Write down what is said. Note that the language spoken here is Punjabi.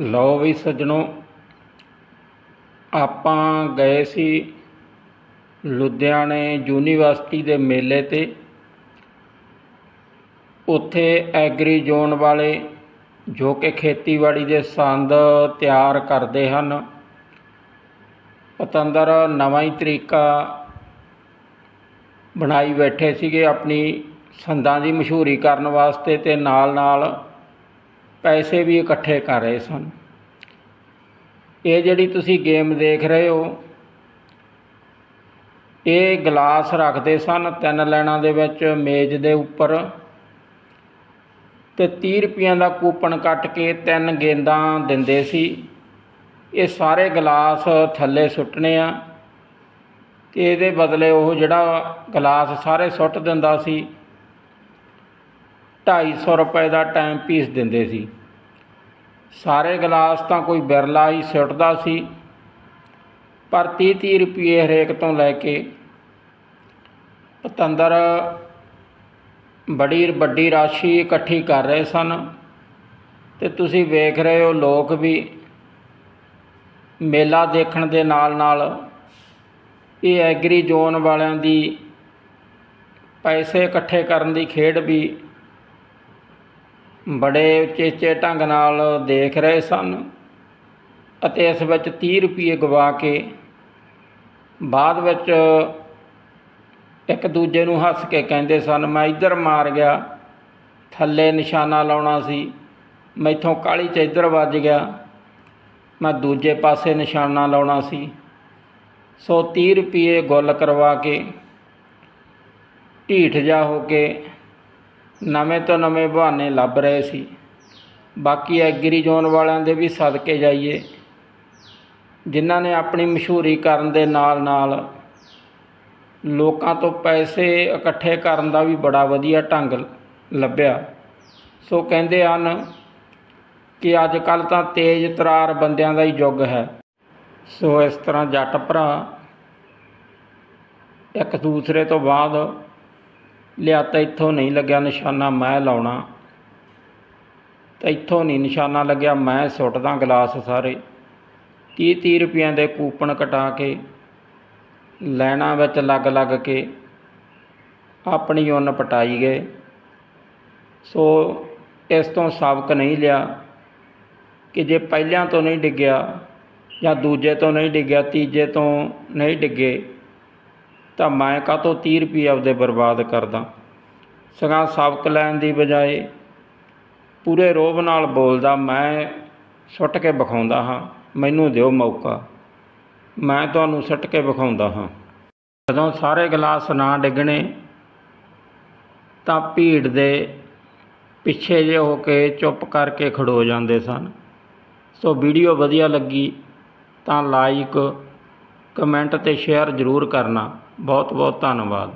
ਲਓ ਵੀ ਸੱਜਣੋ, ਆਪਾਂ ਗਏ ਸੀ ਲੁਧਿਆਣੇ ਯੂਨੀਵਰਸਿਟੀ ਦੇ ਮੇਲੇ 'ਤੇ। ਉੱਥੇ ਐਗਰੀ ਜ਼ੋਨ ਵਾਲੇ ਜੋ ਕਿ ਖੇਤੀਬਾੜੀ ਦੇ ਸੰਦ ਤਿਆਰ ਕਰਦੇ ਹਨ, ਪਤੰਦਰ ਨਵਾਂ ਹੀ ਤਰੀਕਾ ਬਣਾਈ ਬੈਠੇ ਸੀਗੇ ਆਪਣੀ ਸੰਦਾਂ ਦੀ ਮਸ਼ਹੂਰੀ ਕਰਨ ਵਾਸਤੇ ਤੇ ਨਾਲ ਨਾਲ ਪੈਸੇ ਵੀ ਇਕੱਠੇ ਕਰ ਰਹੇ ਸਨ। ਇਹ ਜਿਹੜੀ ਤੁਸੀਂ ਗੇਮ ਦੇਖ ਰਹੇ ਹੋ, ਇਹ ਗਲਾਸ ਰੱਖਦੇ ਸਨ ਤਿੰਨ ਲਾਈਨਾਂ ਦੇ ਵਿੱਚ ਮੇਜ਼ ਦੇ ਉੱਪਰ ਤੇ 30 ਰੁਪਈਆਂ ਦਾ ਕੂਪਨ ਕੱਟ ਕੇ ਤਿੰਨ ਗੇਂਦਾਂ ਦਿੰਦੇ ਸੀ। ਇਹ ਸਾਰੇ ਗਲਾਸ ਥੱਲੇ ਸੁੱਟਣੇ ਆ ਤੇ ਇਹਦੇ ਬਦਲੇ ਉਹ ਜਿਹੜਾ ਗਲਾਸ ਸਾਰੇ ਸੁੱਟ ਦਿੰਦਾ ਸੀ 250 ਰੁਪਏ ਦਾ ਟਾਈਮ ਪੀਸ ਦਿੰਦੇ ਸੀ। ਸਾਰੇ ਗਲਾਸ ਤਾਂ ਕੋਈ ਬਿਰਲਾ ਹੀ ਸੁੱਟਦਾ ਸੀ। ਪਰ 30 30 ਰੁਪਏ ਹਰੇਕ ਤੋਂ ਲੈ ਕੇ ਪਤੰਦਰ ਬੜੀ ਵੱਡੀ ਰਾਸ਼ੀ ਇਕੱਠੀ ਕਰ ਰਹੇ ਸਨ। ਤੇ ਤੁਸੀਂ ਵੇਖ ਰਹੇ ਹੋ ਲੋਕ ਵੀ ਮੇਲਾ ਦੇਖਣ ਦੇ ਨਾਲ ਨਾਲ ਇਹ ਐਗਰੀ ਜ਼ੋਨ ਵਾਲਿਆਂ ਦੀ ਪੈਸੇ ਇਕੱਠੇ ਕਰਨ ਦੀ ਖੇਡ ਵੀ ਬੜੇ ਉਚੇਚੇ ਢੰਗ ਨਾਲ ਦੇਖ ਰਹੇ ਸਨ ਅਤੇ ਇਸ ਵਿੱਚ 30 ਰੁਪਏ ਗਵਾ ਕੇ ਬਾਅਦ ਵਿੱਚ ਇੱਕ ਦੂਜੇ ਨੂੰ ਹੱਸ ਕੇ ਕਹਿੰਦੇ ਸਨ, ਮੈਂ ਇੱਧਰ ਮਾਰ ਗਿਆ, ਥੱਲੇ ਨਿਸ਼ਾਨਾ ਲਾਉਣਾ ਸੀ, ਮੈਥੋਂ ਕਾਲੀ ਚ ਇੱਧਰ ਵੱਜ ਗਿਆ, ਮੈਂ ਦੂਜੇ ਪਾਸੇ ਨਿਸ਼ਾਨਾ ਲਾਉਣਾ ਸੀ। ਸੋ 30 ਰੁਪਏ ਗੁੱਲ ਕਰਵਾ ਕੇ ਢੀਠ ਜਾ ਹੋ ਕੇ ਨਵੇਂ ਤੋਂ ਨਵੇਂ ਬਹਾਨੇ ਲੱਭ ਰਹੇ ਸੀ। ਬਾਕੀ ਐਗਰੀ ਜ਼ੋਨ ਵਾਲਿਆਂ ਦੇ ਵੀ ਸਦਕੇ ਜਾਈਏ। ਜਿਨ੍ਹਾਂ ਨੇ ਆਪਣੀ ਮਸ਼ਹੂਰੀ ਕਰਨ ਦੇ ਨਾਲ ਨਾਲ ਲੋਕਾਂ ਤੋਂ ਪੈਸੇ ਇਕੱਠੇ ਕਰਨ ਦਾ ਵੀ ਬੜਾ ਵਧੀਆ ਢੰਗ ਲੱਭਿਆ। ਸੋ ਕਹਿੰਦੇ ਹਨ ਕਿ ਅੱਜ ਕੱਲ ਤਾਂ ਤੇਜ਼ ਤਰਾਰ ਬੰਦਿਆਂ ਦਾ ਹੀ ਯੁੱਗ ਹੈ। ਸੋ ਇਸ ਤਰ੍ਹਾਂ ਜੱਟ ਭਰਾ ਇੱਕ ਦੂਸਰੇ ਤੋਂ ਬਾਅਦ ਲਿਆ ਤਾਂ ਇੱਥੋਂ ਨਹੀਂ ਲੱਗਿਆ ਨਿਸ਼ਾਨਾ, ਮੈਂ ਲਾਉਣਾ। ਤਾਂ ਇੱਥੋਂ ਨਹੀਂ ਨਿਸ਼ਾਨਾ ਲੱਗਿਆ, ਮੈਂ ਸੁੱਟਦਾ ਗਲਾਸ ਸਾਰੇ। 30 30 ਰੁਪਈਆਂ ਦੇ ਕੂਪਨ ਕਟਾ ਕੇ, ਲੈਣਾ ਵਿੱਚ ਲੱਗ ਲੱਗ ਕੇ, ਆਪਣੀ ਉਨ ਪਟਾਈ ਗਏ। ਸੋ ਇਸ ਤੋਂ ਸਬਕ ਨਹੀਂ ਲਿਆ ਕਿ ਜੇ ਪਹਿਲਿਆਂ ਤੋਂ ਨਹੀਂ ਡਿੱਗਿਆ ਜਾਂ ਦੂਜੇ ਤੋਂ ਨਹੀਂ ਡਿੱਗਿਆ, ਤੀਜੇ ਤੋਂ ਨਹੀਂ ਡਿੱਗੇ ਤਾਂ ਮੈਂ ਕਾਹਤੋਂ 30 ਰੁਪਏ ਆਪਦੇ ਬਰਬਾਦ ਕਰਦਾ? ਸਗਾਂ ਸਬਕ ਲੈਣ ਦੀ ਬਜਾਏ ਪੂਰੇ ਰੋਬ ਨਾਲ ਬੋਲਦਾ, ਮੈਂ ਸੁੱਟ ਕੇ ਵਿਖਾਉਂਦਾ ਹਾਂ, ਮੈਨੂੰ ਦਿਓ ਮੌਕਾ। ਮੈਂ ਤੁਹਾਨੂੰ ਸੁੱਟ ਕੇ ਵਿਖਾਉਂਦਾ ਹਾਂ। ਜਦੋਂ ਸਾਰੇ ਗਲਾਸ ਨਾ ਡਿੱਗਣੇ ਤਾਂ ਭੀੜ ਦੇ ਪਿੱਛੇ ਜੇ ਹੋ ਕੇ ਚੁੱਪ ਕਰਕੇ ਖੜੋ ਜਾਂਦੇ ਸਨ। ਸੋ ਵੀਡੀਓ ਵਧੀਆ ਲੱਗੀ ਤਾਂ ਲਾਈਕ ਕਮੈਂਟ ਅਤੇ ਸ਼ੇਅਰ ਜ਼ਰੂਰ ਕਰਨਾ। ਬਹੁਤ ਬਹੁਤ ਧੰਨਵਾਦ।